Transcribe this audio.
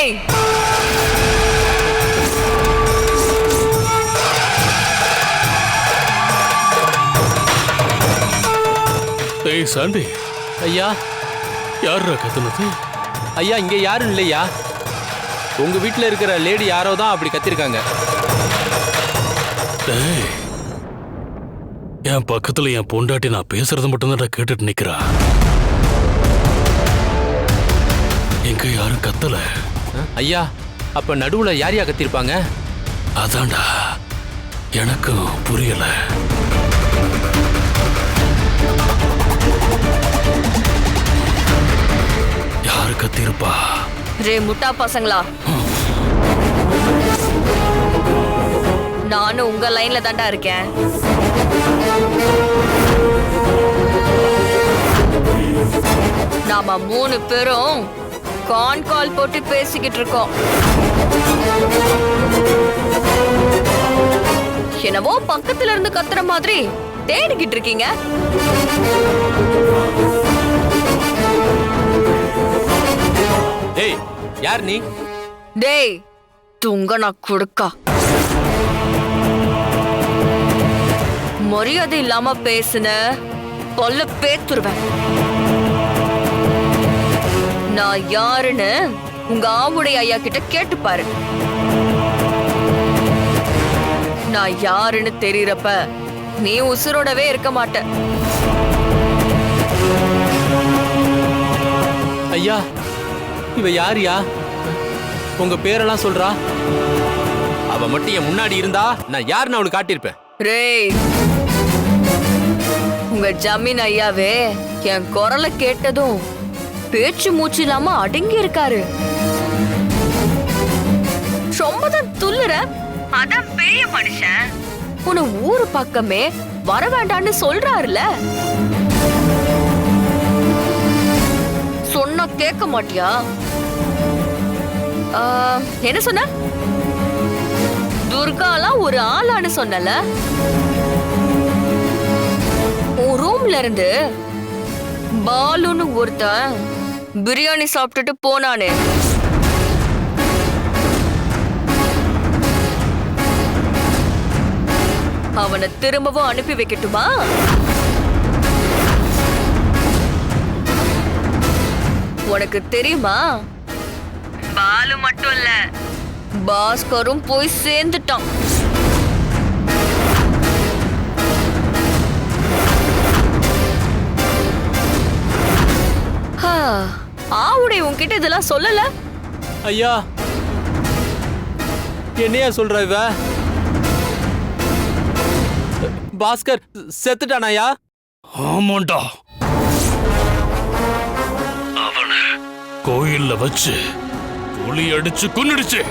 டேய் ஏய் சாண்டி ஐயா. யாரா கத்துனது? ஐயா இங்க யாரும் இல்லையா? உங்க வீட்ல இருக்கிற லேடி யாரோ தான் அப்படி கத்திருக்காங்க. டேய் என் பக்கத்துல என் பொண்டாட்டி நான் பேசுறது மட்டும்தான் கேட்டுட்டு நிக்கிறா. எங்க யாரும் கத்தல. ஐயா அப்ப நடுவுல யார் யா கத்திருப்பாங்க? அதான்டா. எனக்கும் புரியல. யாரு கத்திருப்பா? ரே முட்டா பசங்களா? நானும் உங்க லைன்ல தாண்டா இருக்கேன். நாம மூணு பேரும் கான் கால் போட்டு பேசிக்கிட்டு இருக்கோம். என்னவோ பக்கத்துல இருந்து கத்துற மாதிரி தேடிக்கிட்டு இருக்கீங்க. டேய் யார் நீ? டேய் துங்கனா கொடுக்கா. மரியாதை இல்லாம பேசுன பொல்ல பேத்துருவேன். நான் யாருன்னு உங்க ஆவுடைய ஐயா கிட்ட கேட்டு பாரு. நான் யாருன்னு தெரியறப்ப நீ உசுரோடவே இருக்க மாட்ட. ஐயா இவ யாருயா? உங்க பேரெல்லாம் சொல்றா? அவ மட்டும் என் முன்னாடி இருந்தா நான் யாருன்னு அவளுக்கு காட்டியிருப்பேன். ரேய் உங்க ஜமீன் ஐயாவே என் குரலை கேட்டதும் பேச்சு மூச்சு இல்லாம அடங்கி இருக்காரு. ரொம்பதான் துள்ளுற? அதான் பெரிய மனுஷன். உன ஊரு பக்கமே வர வேண்டான்னு சொல்றாருல. சொன்னா கேட்க மாட்டியா? என்ன சொன்ன? துர்காலாம் ஒரு ஆளான்னு சொன்னல. உன் ரூம்ல இருந்து பாலுன்னு ஒருத்தன் பிரியாணி சாப்பிட்டுட்டு போனானே. அவனை திரும்பவும் அனுப்பி வைக்கட்டுமா? உனக்கு தெரியுமா? பாலு மட்டும் இல்ல. பாஸ்கரும் போய் சேர்ந்துட்டான். உன்கிட்ட இதெல்லாம் சொல்லல? ஐயா என்னையா சொல்ற இவ? பாஸ்கர் செத்துட்டானாயா? ஆமாண்டா. அவன கோயில்ல வச்சு புலி அடிச்சு கொன்னுடுச்சு.